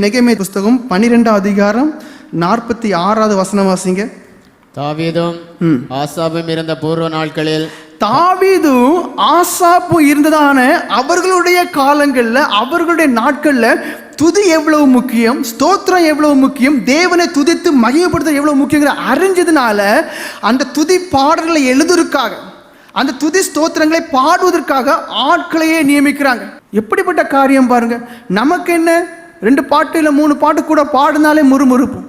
நெகமே புஸ்தகம் பன்னிரெண்டாம் அதிகாரம் நாற்பத்தி ஆறாவது வசனம் வாசிங்க. தாவீதும் ஆசாபும் இருந்த பூர்வ நாட்களில் தாவீதும் ஆசாப்பும் இருந்ததான அவர்களுடைய காலங்களில் அவர்களுடைய நாட்களில் துதி எவ்வளவு முக்கியம் ஸ்தோத்திரம் எவ்வளவு முக்கியம் தேவனை துதித்து மகிமைப்படுத்த எவ்வளவு முக்கியங்கிற அறிஞ்சதுனால அந்த துதி பாடல்களை எழுதுவதற்காக அந்த துதி ஸ்தோத்திரங்களை பாடுவதற்காக ஆட்களையே நியமிக்கிறாங்க. எப்படிப்பட்ட காரியம் பாருங்க. நமக்கு என்ன? ரெண்டு பாட்டு இல்லை மூணு பாட்டு கூட பாடினாலே முறுமுறுப்போம்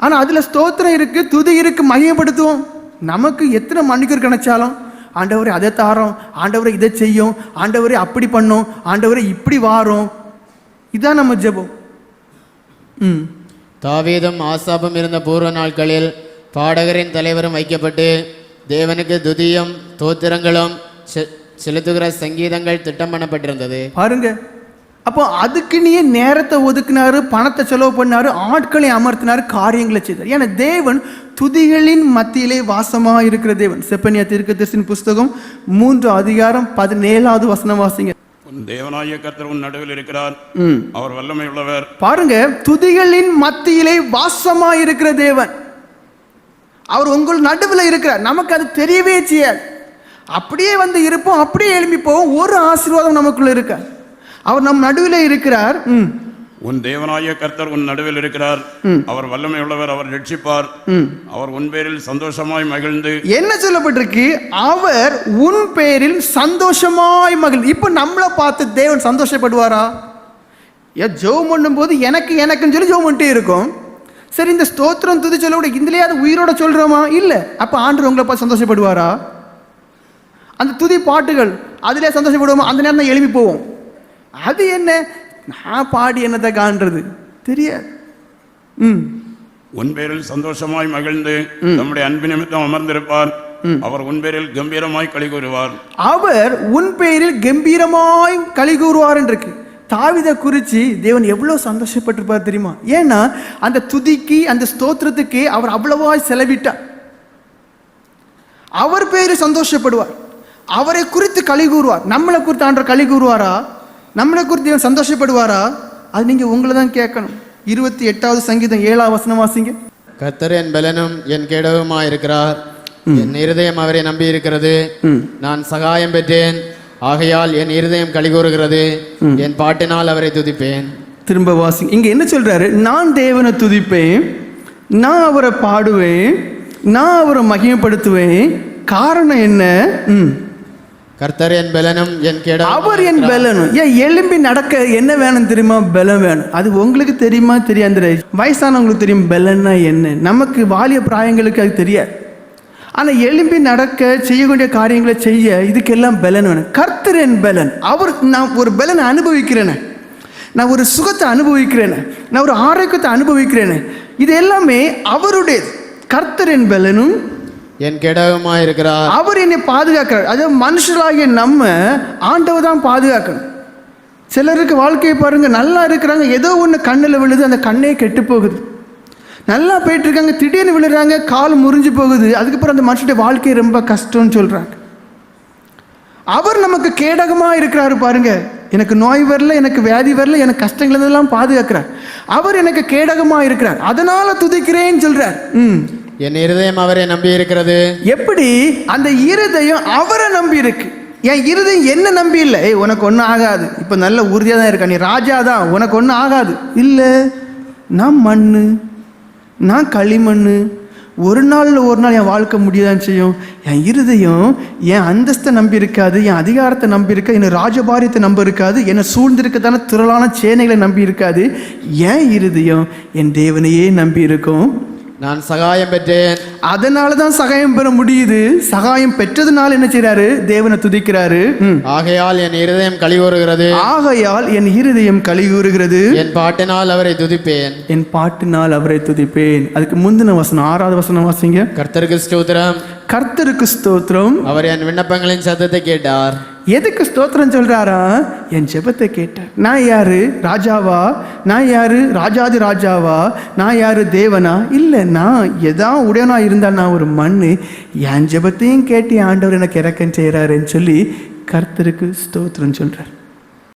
ஆனால் அதில் ஸ்தோத்திரம் இருக்கு துதி இருக்கு மகிமைப்படுத்துவோம். நமக்கு எத்தனை மணிக்கூர் கிடைச்சாலும் ஆண்டவரே அதை தாரோம் ஆண்டவரே இதை செய்யும் ஆண்டவரே அப்படி பண்ணோம் ஆண்டவரே இப்படி வாரோம். இதான் நம்ம ஜெபம். ம். தாவீதும் ஆசாபும் இருந்த பூர்வ நாட்களில் பாடகரின் தலைவரும் வைக்கப்பட்டு தேவனுக்கு துதியும் தோத்திரங்களும் செலுத்துகிற சங்கீதங்கள் திட்டம் பண்ணப்பட்டிருந்தது பாருங்க. அப்போ அதுக்கு நீ நேரத்தை ஒதுக்குனாரு பணத்தை செலவு பண்ணாரு ஆட்களை அமர்த்தினாரு காரியங்களை செய்தார். ஏன்னா தேவன் துதிகளின் மத்தியிலே வாசமாக இருக்கிற தேவன். செப்பனியா தீர்க்கதரிசியின் புஸ்தகம் மூன்று அதிகாரம் பதினேழாவது வசனம் வாசிங்க. உன் தேவனாகிய கர்த்தர் உன் நடுவில் இருக்கிறார். அவர் வல்லமை உள்ளவர் பாருங்க துதிகளின் மத்தியிலே வாசமா இருக்கிற தேவன். அவர் உங்கள் நடுவில் இருக்கிறார். நமக்கு அது தெரியவே செய்யாது. அப்படியே வந்து இருப்போம் அப்படியே எழும்பி போவோம் ஒரு ஆசீர்வாதம் நமக்குள்ள இருக்க? அவர் நம் நடுவில் இருக்கிறார். ம். உன் தேவனாகிய கர்த்தர் உன் நடுவில் இருக்கிறார். அவர் வல்லமை உள்ளவர் அவர் ரட்சிப்பார். அவர் உன் பேரில் சந்தோஷமாய் மகிழ்ந்து. என்ன சொல்லப்பட்டிருக்கு? அவர் உன் பேரில் சந்தோஷமாய் மகிழ் இப்போ நம்மளை பார்த்து தேவன் சந்தோஷப்படுவாரா? ஏன் ஜெபம் பண்ணும்போது எனக்கு எனக்குன்னு சொல்லி ஜெபம் பண்ணிட்டே இருக்கும். சரி இந்த ஸ்தோத்திரம் துதி சொல்ல கூட இதுலயே அது உயிரோட சொல்றோமா? இல்லை. அப்போ ஆண்டு உங்களை பார்த்து சந்தோஷப்படுவாரா? அந்த துதி பாட்டுகள் அதிலே சந்தோஷப்படுவோமா? அந்த நேரம் தான் எழுப்பி போவோம். அது என்ன? நான் பாடி என்னத்தை காண்றது? தெரியாது. ம். உன் பேரில் சந்தோஷமாய் மகிழ்ந்து நம்முடைய அன்பு நிமித்தம் அமர்ந்திருப்பார். அவர் உன் பேரில் கம்பீரமாய் களி கூறுவார். அவர் உன் பெயரில் கம்பீரமாய் களி கூறுவார் இருக்கு தாவிதை குறித்து தேவன் எவ்வளோ சந்தோஷப்பட்டிருப்பார் தெரியுமா? ஏன்னா அந்த துதிக்கு அந்த ஸ்தோத்திரத்துக்கு அவர் அவ்வளவாய் செலவிட்டார். அவர் பேரு சந்தோஷப்படுவார். அவரை குறித்து களி கூறுவார். நம்மளை குறித்து ஆண்டவர் களி கூறுவாரா? நம்மளை குறித்து தேவன் சந்தோஷப்படுவாரா? அது நீங்கள் உங்களை தான் கேட்கணும். இருபத்தி எட்டாவது சங்கீதம் ஏழாவது வசனம் வாசிங்க. கர்த்தர் என் பலனும் என் கேடவுமா இருக்கிறார் என் இருதயம் அவரை நம்பி இருக்கிறது நான் சகாயம் பெற்றேன். ஆகையால் என் இருதயம் கலிகூறுகிறது என் பாட்டினால் அவரை துதிப்பேன். திரும்ப வாசிங்க. இங்க என்ன சொல்றாரு? நான் தேவனை துதிப்பேன். நான் அவரை பாடுவேன். நான் அவரை மகிமைப்படுத்துவேன். காரணம் என்ன. கர்த்தர் என் பலனும் என் கேடவும் அவர் என் பலனும். ஏன் எலும்பி நடக்க என்ன வேணும் தெரியுமா? பலம் வேணும். அது உங்களுக்கு தெரியுமா? தெரியாது வயசானவங்களுக்கு தெரியும் பலன்னா என்ன? நமக்கு வாலிய பிராயங்களுக்கு அது தெரியாது. ஆனால் எலும்பி நடக்க செய்யக்கூடிய காரியங்களை செய்ய இதுக்கெல்லாம் பலன் வேணும். கர்த்தர் என் பலன். அவர் நான் ஒரு பலனை அனுபவிக்கிறேனே. நான் ஒரு சுகத்தை அனுபவிக்கிறேனே. நான் ஒரு ஆரோக்கியத்தை அனுபவிக்கிறேனே. இது எல்லாமே அவருடையது. கர்த்தர் என் பலனும் என் கேடவுமா இருக்கிறார் அவர் என்னை பாதுகாக்கிறார். அது மனுஷராகிய நம்ம ஆண்டவர் தான் பாதுகாக்கணும். சிலருக்கு வாழ்க்கையை பாருங்க நல்லா இருக்கிறாங்க ஏதோ ஒன்று கண்ணில் விழுது அந்த கண்ணே கெட்டு போகுது. நல்லா போயிட்டு இருக்காங்க திடீர்னு விழுறாங்க கால் முறிஞ்சு போகுது. அதுக்கப்புறம் அந்த மனுஷனுடைய வாழ்க்கை ரொம்ப கஷ்டம்னு சொல்கிறாங்க அவர் நமக்கு கேடகமாக இருக்கிறாரு பாருங்க. எனக்கு நோய் வரல எனக்கு வியாதி வரல எனக்கு கஷ்டங்கள் இதெல்லாம் பாதுகாக்கிறார். அவர் எனக்கு கேடகமாக இருக்கிறார் அதனால் துதிக்கிறேன்னு சொல்கிறார் ம். என் இருதயம் அவரை நம்பி இருக்கிறது எப்படி? அந்த இருதயம் அவரை நம்பி இருக்கு என் இருதயம் என்ன நம்பி இல்லை. ஏய் உனக்கு ஒன்றும் ஆகாது. இப்போ நல்ல உறுதியாக தான் இருக்க. நீ ராஜா தான். உனக்கு ஒன்றும் ஆகாது. இல்லை நான் மண் நான் களிமண் ஒரு நாளில் ஒரு நாள் என் வாழ்க்கை முடியதான் செய்யும்? என் இருதயம் என் அந்தஸ்தை நம்பி இருக்காது. என் அதிகாரத்தை நம்பி இருக்க என் ராஜபாரியத்தை நம்ப இருக்காது. என்னை சூழ்ந்திருக்கதான திரளான சேனைகளை நம்பி இருக்காது. என் இருதயம் என் தேவனையே நம்பி இருக்கும். நான் சகாயம் பெற்றேன். அதனால தான் சகாயம் பெற முடியுது. சகாயம் பெற்றதுனால என்ன செய்றாரு? தேவனை துதிக்கிறாரு. ஆகையால் என் இருதயம் கலிகூறுகிறது ஆகையால் என் இருதயம் கலிகூறுகிறது என் பாட்டினால் அவரை துதிப்பேன். என் பாட்டினால் அவரை துதிப்பேன். அதுக்கு முந்தின வசனம் ஆறாவது வசனம் வாசிங்க. கர்த்தருக்கு ஸ்தோத்திரம். கர்த்தருக்கு ஸ்தோத்திரம். அவர் என் விண்ணப்பங்களின் சத்தத்தை கேட்டார். எதுக்கு ஸ்தோத்திரம் சொல்கிறாரா என் ஜெபத்தை கேட்டார். நான் யார்? ராஜாவா? நான் யார்? ராஜாதி ராஜாவா? நான் யார்? தேவனா? இல்லை நான் எதா உடனா இருந்தால் நான் ஒரு மண் என் ஜெபத்தையும் கேட்டு ஆண்டவர் எனக்கு இறக்கம் செய்கிறாருன்னு சொல்லி கர்த்தருக்கு ஸ்தோத்திரம் சொல்கிறார்